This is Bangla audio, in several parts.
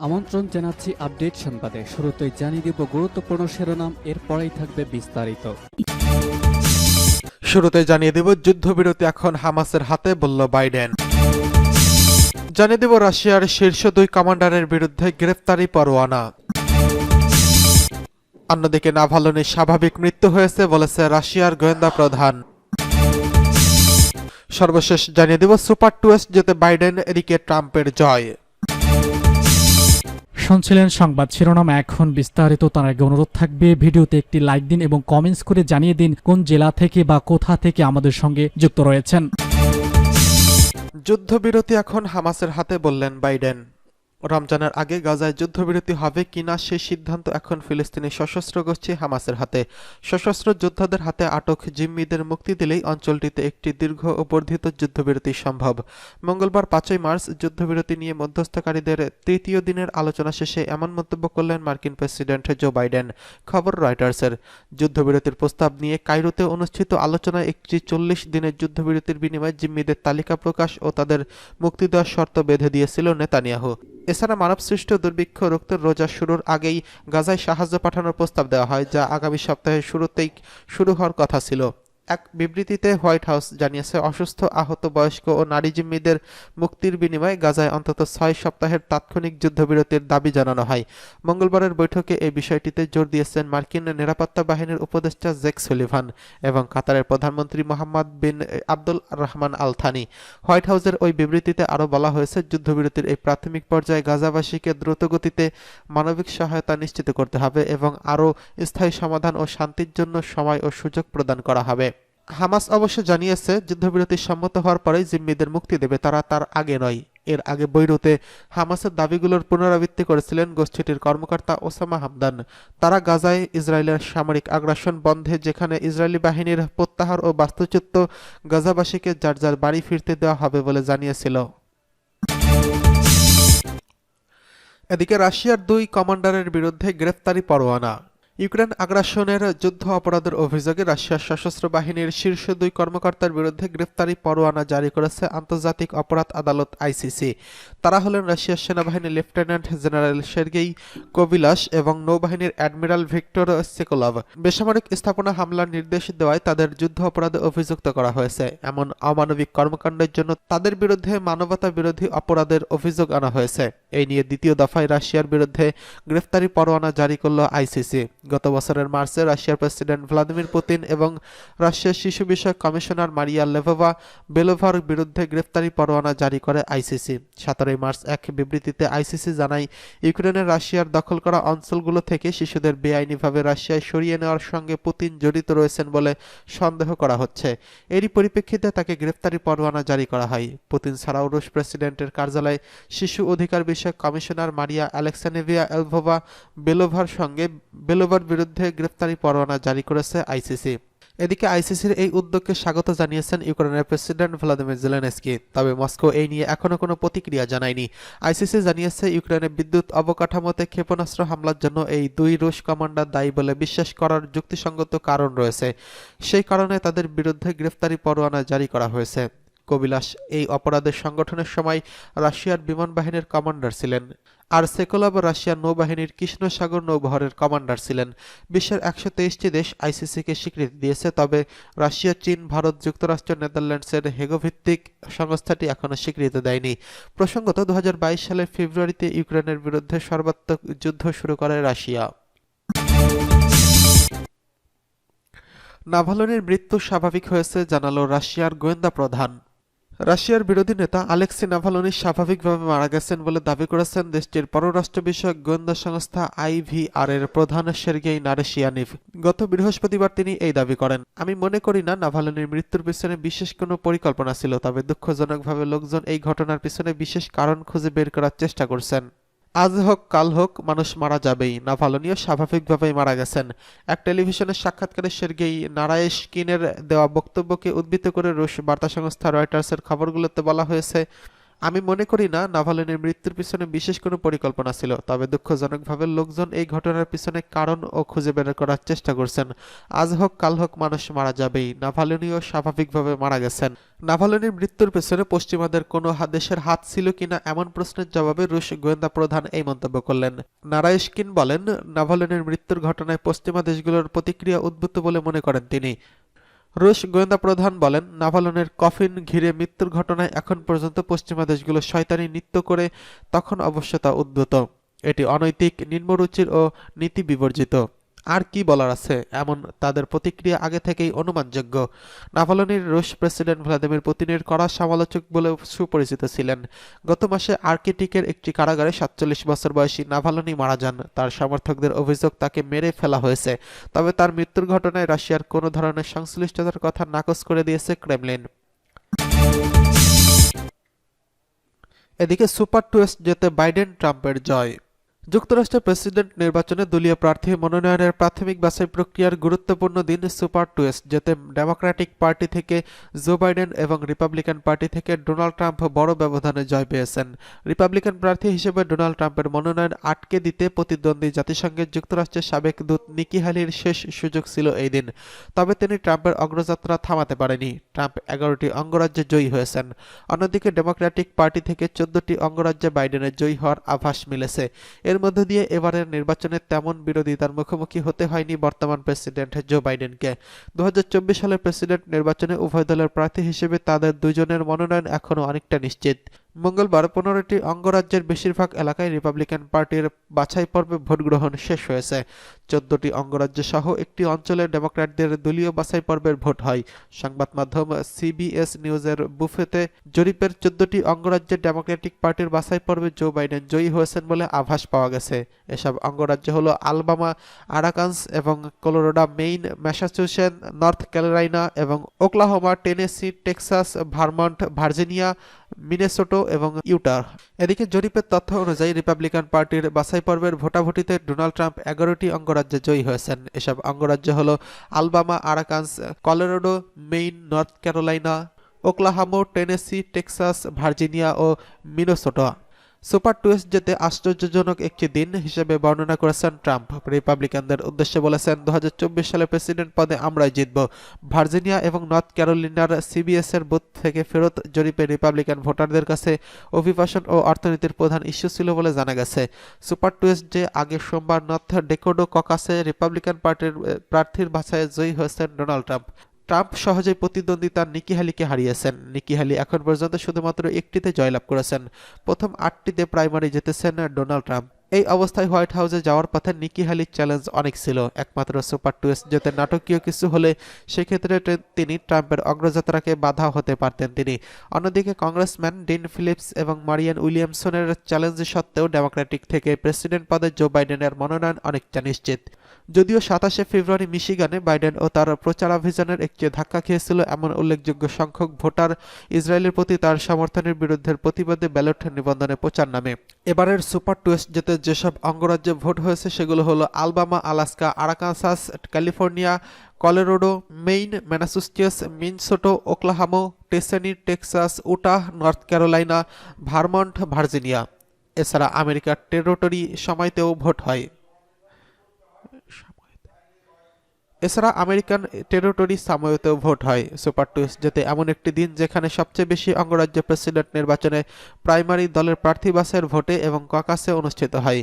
আমন্ত্রণ জানাচ্ছি আপডেট সংবাদে। শুরুতেই জানিয়ে দিব গুরুত্বপূর্ণ শিরোনাম, এরপরেই থাকবে বিস্তারিত। শুরুতে জানিয়ে দেব যুদ্ধবিরতি এখন হামাসের হাতে, বলল বাইডেন। জানিয়ে দেব রাশিয়ার শীর্ষ দুই কমান্ডারের বিরুদ্ধে গ্রেফতারি পরোয়ানা। অন্যদিকে নাভালনির স্বাভাবিক মৃত্যু হয়েছে বলেছে রাশিয়ার গোয়েন্দা প্রধান। সর্বশেষ জানিয়ে দেব সুপার টুয়েস্ট যেতে বাইডেন এদিকে ট্রাম্পের জয়। শুনছিলেন সংবাদ শিরোনাম। এখন বিস্তারিত তার আগে অনুরোধ থাকবে, ভিডিওতে একটি লাইক দিন এবং কমেন্টস করে জানিয়ে দিন কোন জেলা থেকে বা কোথা থেকে আমাদের সঙ্গে যুক্ত রয়েছেন। যুদ্ধবিরতি এখন হামাসের হাতে বললেন বাইডেন। রমজানের আগে গাজায় যুদ্ধবিরতি হবে কিনা সে সিদ্ধান্ত এখন ফিলিস্তিনি সশস্ত্র গোষ্ঠী হামাসের হাতে। সশস্ত্র যোদ্ধাদের হাতে আটক জিম্মিদের মুক্তি দিলেই অঞ্চলটিতে একটি দীর্ঘ ও বর্ধিত যুদ্ধবিরতি সম্ভব। মঙ্গলবার পাঁচই মার্চ যুদ্ধবিরতি নিয়ে মধ্যস্থকারীদের তৃতীয় দিনের আলোচনা শেষে এমন মন্তব্য করলেন মার্কিন প্রেসিডেন্ট জো বাইডেন। খবর রয়টার্সের। যুদ্ধবিরতির প্রস্তাব নিয়ে কায়রোতে অনুষ্ঠিত আলোচনায় একটি চল্লিশ দিনের যুদ্ধবিরতির বিনিময়ে জিম্মিদের তালিকা প্রকাশ ও তাদের মুক্তি দেওয়ার শর্ত বেঁধে দিয়েছিল নেতানিয়াহু। এছাড়া মানবসৃষ্ট দুর্ভিক্ষ, রক্তের রোজা শুরুর আগেই গাজায় সাহায্য পাঠানোর প্রস্তাব দেওয়া হয়, যা আগামী সপ্তাহের শুরুতেই শুরু হওয়ার কথা ছিল। এক বিবৃতিতে হোয়াইট হাউস জানিয়েছে, অসুস্থ, আহত, বয়স্ক ও নারী জিম্মিদের মুক্তির বিনিময়ে গাজায় অন্তত ছয় সপ্তাহের তাৎক্ষণিক যুদ্ধবিরতির দাবি জানানো হয়। মঙ্গলবারের বৈঠকে এই বিষয়টিতে জোর দিয়েছেন মার্কিন নিরাপত্তা বাহিনীর উপদেষ্টা জেক সুলিভান এবং কাতারের প্রধানমন্ত্রী Mohammed bin Abdul Rahman Al Thani White হাউসের ওই বিবৃতিতে আরও বলা হয়েছে, যুদ্ধবিরতির এই প্রাথমিক পর্যায়ে গাজাবাসীকে দ্রুতগতিতে মানবিক সহায়তা নিশ্চিত করতে হবে এবং আরও স্থায়ী সমাধান ও শান্তির জন্য সময় ও সুযোগ প্রদান করা হবে। হামাস অবশ্য জানিয়েছে, যুদ্ধবিরতি সম্মত হওয়ার পরেই জিম্মিদের মুক্তি দেবে, তারা তার আগে নয়। এর আগে বৈরুতে হামাসের দাবিগুলোর পুনরাবৃত্তি করেছিলেন গোষ্ঠীটির কর্মকর্তা ওসামা হামদান। তারা গাজায় ইসরায়েলের সামরিক আগ্রাসন বন্ধে, যেখানে ইসরায়েলি বাহিনীর প্রত্যাহার ও বাস্তুচ্যুত গাজাবাসীকে যার যার বাড়ি ফিরতে দেওয়া হবে বলে জানিয়েছিল। এদিকে রাশিয়ার দুই কমান্ডারের বিরুদ্ধে গ্রেফতারি পরোয়ানা। ইউক্রেন আগ্রাসনের যুদ্ধ অপরাধের অভিযোগে রাশিয়ার সশস্ত্র বাহিনীর শীর্ষ দুই কর্মকর্তার বিরুদ্ধে গ্রেফতারি পরোয়ানা জারি করেছে আন্তর্জাতিক অপরাধ আদালত আইসিসি। তারা হলেন রাশিয়ার সেনাবাহিনীর লেফটেন্যান্ট জেনারেল সের্গেই কোবিলাস এবং নৌবাহিনীর অ্যাডমিরাল ভিক্টর সেকোলভ। বেসামরিক স্থাপনা হামলার নির্দেশ দেওয়ায় তাদের যুদ্ধ অপরাধে অভিযুক্ত করা হয়েছে। এমন অমানবিক কর্মকাণ্ডের জন্য তাদের বিরুদ্ধে মানবতা বিরোধী অপরাধের অভিযোগ আনা হয়েছে। এই নিয়ে দ্বিতীয় দফায় রাশিয়ার বিরুদ্ধে গ্রেফতারি পরোয়ানা জারি করল আইসিসি। গত বছরের মার্চে রাশিয়ার প্রেসিডেন্ট ভ্লাদিমির পুতিন এবং রাশিয়ার শিশু বিষয়ক কমিশনার মারিয়া লেভোভা বেলোভার বিরুদ্ধে গ্রেফতারি পরোয়ানা জারি করে আইসিসি। সতেরোই মার্চ এক বিবৃতিতে আইসিসি জানায় ইউক্রেনের রাশিয়ার দখল করা অঞ্চলগুলো থেকে শিশুদের বেআইনিভাবে রাশিয়ায় সরিয়ে নেওয়ার সঙ্গে পুতিন জড়িত রয়েছেন বলে সন্দেহ করা হচ্ছে। এরই পরিপ্রেক্ষিতে তাকে গ্রেফতারি পরোয়ানা জারি করা হয়। পুতিন ছাড়াও রুশ প্রেসিডেন্টের কার্যালয়ে শিশু অধিকার বিষয়ক কমিশনার মারিয়া আলেক্সানেভিয়া এলভোভা বেলোভার সঙ্গে, বেলোভার বিরুদ্ধে গ্রেফতারি পরোয়ানা জারি করেছে আইসিসি। এদিকে আইসিসির এই উদ্যোগকে স্বাগত জানিয়েছেন ইউক্রেনের প্রেসিডেন্ট ভ্লাদিমির জেলেনস্কি। তবে মস্কো এই নিয়ে এখনও কোনো প্রতিক্রিয়া জানায়নি। আইসিসি জানিয়েছে ইউক্রেনের বিদ্যুৎ অবকাঠামোতে ক্ষেপণাস্ত্র হামলার জন্য এই দুই রুশ কমান্ডার দায়ী বলে বিশ্বাস করার যুক্তিসঙ্গত কারণ রয়েছে। সেই কারণে তাদের বিরুদ্ধে গ্রেফতারি পরোয়ানা জারি করা হয়েছে। কবিলাস এই অপরাধের সংগঠনের সময় রাশিয়ার বিমান বাহিনীর কমান্ডার ছিলেন, আর সেকোলাব রাশিয়ার নৌবাহিনীর কৃষ্ণ সাগর নৌবহরের কমান্ডার ছিলেন। বিশ্বের একশো তেইশটি দেশ আইসিসিকে স্বীকৃতি দিয়েছে, তবে রাশিয়া, চীন, ভারত, যুক্তরাষ্ট্র, নেদারল্যান্ডসের হেগোভিত্তিক সংস্থাটি এখনও স্বীকৃতি দেয়নি। প্রসঙ্গত দু হাজার বাইশ সালের ফেব্রুয়ারিতে ইউক্রেনের বিরুদ্ধে সর্বাত্মক যুদ্ধ শুরু করে রাশিয়া। নাভালনির মৃত্যু স্বাভাবিক হয়েছে, জানালো রাশিয়ার গোয়েন্দা প্রধান। রাশিয়ার বিরোধী নেতা আলেক্সি নাভালনি স্বাভাবিকভাবে মারা গেছেন বলে দাবি করেছেন দেশটির পররাষ্ট্র বিষয়ক গোয়েন্দা সংস্থা আইভিআর এর প্রধান সের্গেই নারেশিয়ানিভ। গত বৃহস্পতিবার তিনি এই দাবি করেন, আমি মনে করি না নাভালনির মৃত্যুর পিছনে বিশেষ কোনো পরিকল্পনা ছিল, তবে দুঃখজনকভাবে লোকজন এই ঘটনার পিছনে বিশেষ কারণ খুঁজে বের করার চেষ্টা করছেন। আজ হোক, কাল হোক, মানুষ মারা যাবেই। নাভালনীয় স্বাভাবিকভাবেই মারা গেছেন। এক টেলিভিশনের সাক্ষাৎকারে সের্গেই নারায়েশকিনের দেওয়া বক্তব্যকে উদ্বৃত্ত করে রুশ বার্তা সংস্থা রয়টার্সের খবরগুলোতে বলা হয়েছে আমি মনে করি না নাভালিনের মৃত্যুর পিছনে বিশেষ কোনো পরিকল্পনা ছিল, তবে দুঃখজনকভাবে লোকজন এই ঘটনার পিছনে কারণ ও খুঁজে বের করার চেষ্টা করছেন। আজ হোক, কাল হোক, মানুষ মারা যাবেই। নাভালিনীও স্বাভাবিকভাবে মারা গেছেন। নাভালিনীর মৃত্যুর পেছনে পশ্চিমাদের কোনো দেশের হাত ছিল কিনা এমন প্রশ্নের জবাবে রুশ গোয়েন্দা প্রধান এই মন্তব্য করলেন। নারায়স্কিন বলেন, নাভালিনের মৃত্যুর ঘটনায় পশ্চিমা দেশগুলোর প্রতিক্রিয়া উদ্ভূত বলে মনে করেন তিনি। রুশ গোয়েন্দা প্রধান বলেন, নাভালনের কফিন ঘিরে মৃত্যুর ঘটনায় এখন পর্যন্ত পশ্চিমা দেশগুলো শয়তানি নৃত্য করে তখন অবশ্য তা উদ্ভূত। এটি অনৈতিক, নিম্নরুচির ও নীতি বিবর্জিত। আর কি বলার আছে? এমন তাদের প্রতিক্রিয়া আগে থেকেই অনুমানযোগ্য। নাভালনির রুশ প্রেসিডেন্ট ভ্লাদিমির পুতিনের কড়া সমালোচক বলে সুপরিচিত ছিলেন। গত মাসে আর্কিটিকের একটি কারাগারে সাতচল্লিশ বছর বয়সী নাভালনি মারা যান। তার সমর্থকদের অভিযোগ তাকে মেরে ফেলা হয়েছে। তবে তার মৃত্যুর ঘটনায় রাশিয়ার কোনো ধরনের সংশ্লিষ্টতার কথা নাকচ করে দিয়েছে ক্রেমলিন। এদিকে সুপার টুয়েস্ট যেতে বাইডেন ট্রাম্পের জয়। যুক্তরাষ্ট্রের প্রেসিডেন্ট নির্বাচনে দলীয় প্রার্থী মনোনয়নের প্রাথমিক বাছাই প্রক্রিয়ার গুরুত্বপূর্ণ দিন সুপার টুয়েস্ট যেতে ডেমোক্র্যাটিক পার্টি থেকে জো বাইডেন এবং রিপাবলিকান পার্টি থেকে ডোনাল্ড ট্রাম্প বড় ব্যবধানে জয় পেয়েছেন। রিপাবলিকান প্রার্থী হিসেবে ডোনাল্ড ট্রাম্পের মনোনয়ন আটকে দিতে প্রতিদ্বন্দ্বী জাতিসংঘের যুক্তরাষ্ট্রের সাবেক দূত নিকি হালির শেষ সুযোগ ছিল এই দিন। তবে তিনি ট্রাম্পের অগ্রযাত্রা থামাতে পারেনি। ট্রাম্প এগারোটি অঙ্গরাজ্যে জয়ী হয়েছেন। অন্যদিকে ডেমোক্র্যাটিক পার্টি থেকে চোদ্দটি অঙ্গরাজ্যে বাইডেনের জয়ী হওয়ার আভাস মিলেছে। এর মধ্য দিয়ে এবারের নির্বাচনে তেমন বিরোধিতার মুখোমুখি হতে হয়নি বর্তমান প্রেসিডেন্ট জো বাইডেনকে। দু হাজার চব্বিশ সালের প্রেসিডেন্ট নির্বাচনে উভয় দলের প্রার্থী হিসেবে তাদের দুজনের মনোনয়ন এখনও অনেকটা নিশ্চিত। মঙ্গলবার পনেরোটি অঙ্গরাজ্যের বেশিরভাগ এলাকায় রিপাবলিকান পার্টির বাছাই পর্বে ভোট গ্রহণ শেষ হয়েছে। চোদ্দটি অঙ্গরাজ্য সহ একটি অঞ্চলে ডেমোক্র্যাটদের দলীয় বাছাই পর্বের ভোট হয়। সংবাদ মাধ্যম সিবিএস নিউজের বুফেতে, জরিপের চোদ্দটি অঙ্গরাজ্যের ডেমোক্রেটিক পার্টির বাছাই পর্বে জো বাইডেন জয়ী হয়েছেন বলে আভাস পাওয়া গেছে। এসব অঙ্গরাজ্য হলো আলবামা আরাকান্স এবং Colorado Maine Massachusetts North Carolina এবং Oklahoma Tennessee Texas Vermont Virginia Minnesota এবং ইউটার এদিকে জরিপের তথ্য অনুযায়ী রিপাবলিকান পার্টির বাছাই পর্বের ভোটাভুটিতে ডোনাল্ড ট্রাম্প এগারোটি অঙ্গরাজ্যে জয়ী হয়েছেন। এসব অঙ্গরাজ্য হল Alabama, Arkansas, Colorado, Maine, North Carolina, Oklahoma, Tennessee, Texas, Virginia ও মিনেসোটা। সুপার টুয়েস্ট যেতে আশ্চর্যজনক একটি দিন হিসেবে বর্ণনা করেছেন ট্রাম্প। রিপাবলিকানদের উদ্দেশ্যে বলেছেন দু হাজার চব্বিশ সালে প্রেসিডেন্ট পদে আমরাই জিতব। ভার্জিনিয়া এবং নর্থ ক্যারোলিনার সিবিএস এর বুথ থেকে ফেরত জরিপে রিপাবলিকান ভোটারদের কাছে অভিবাসন ও অর্থনীতির প্রধান ইস্যু ছিল বলে জানা গেছে। সুপার টুয়েস্ট যে আগে সোমবার নর্থ ডেকোডো ককাসে রিপাবলিকান পার্টির প্রার্থীর বাছাইয়ে জয়ী হয়েছেন ডোনাল্ড ট্রাম্প। ট্রাম্প সহজেই প্রতিদ্বন্দ্বিতা নিকি হালিকে হারিয়েছেন। নিকি হালি এখন পর্যন্ত শুধুমাত্র একটিতে জয়লাভ করেছেন। প্রথম আটটিতে প্রাইমারি জিতেছেন ডোনাল্ড ট্রাম্প। এই অবস্থায় হোয়াইট হাউসে যাওয়ার পথে নিকি হালির চ্যালেঞ্জ অনেক ছিল। একমাত্র সুপার টুয়েস্ট যেতে নাটকীয় কিছু হলে সেক্ষেত্রে তিনি ট্রাম্পের অগ্রযাত্রাকে বাধা হতে পারতেন তিনি। অন্যদিকে কংগ্রেসম্যান ডিন ফিলিপস এবং মারিয়ান উইলিয়ামসনের চ্যালেঞ্জ সত্ত্বেও ডেমোক্রেটিক থেকে প্রেসিডেন্ট পদে জো বাইডেনের মনোনয়ন অনেকটা নিশ্চিত। যদিও সাতাশে ফেব্রুয়ারি মিশিগানে বাইডেন ও তার প্রচারাভিযানের একটি ধাক্কা খেয়েছিল এমন উল্লেখযোগ্য সংখ্যক ভোটার ইসরায়েলের প্রতি তার সমর্থনের বিরুদ্ধে প্রতিবাদে ব্যালট নিবন্ধনে প্রচার নামে। এবারের সুপার টুয়েস্ট যেতে যেসব অঙ্গরাজ্যে ভোট হয়েছে সেগুলো হলো Alabama, Alaska, Arkansas, California, Colorado, Maine Massachusetts Minnesota, Oklahoma, টেসেনি, Texas, Utah, North Carolina, Vermont, Virginia. এছাড়া আমেরিকার টেরিটরি সময়তেও ভোট হয়। এছাড়া আমেরিকান টেরিটরি সাময়তেও ভোট হয়। সুপার টুইস্ট যেতে এমন একটি দিন যেখানে সবচেয়ে বেশি অঙ্গরাজ্য প্রেসিডেন্ট নির্বাচনে প্রাইমারি দলের প্রার্থী বাসের ভোটে এবং ককাসে অনুষ্ঠিত হয়।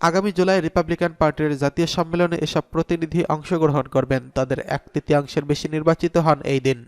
আগামী জুলাই রিপাবলিকান পার্টির জাতীয় সম্মেলনে এসব প্রতিনিধি অংশগ্রহণ করবেন। তাদের এক তৃতীয়াংশের বেশি নির্বাচিত হন এই দিন।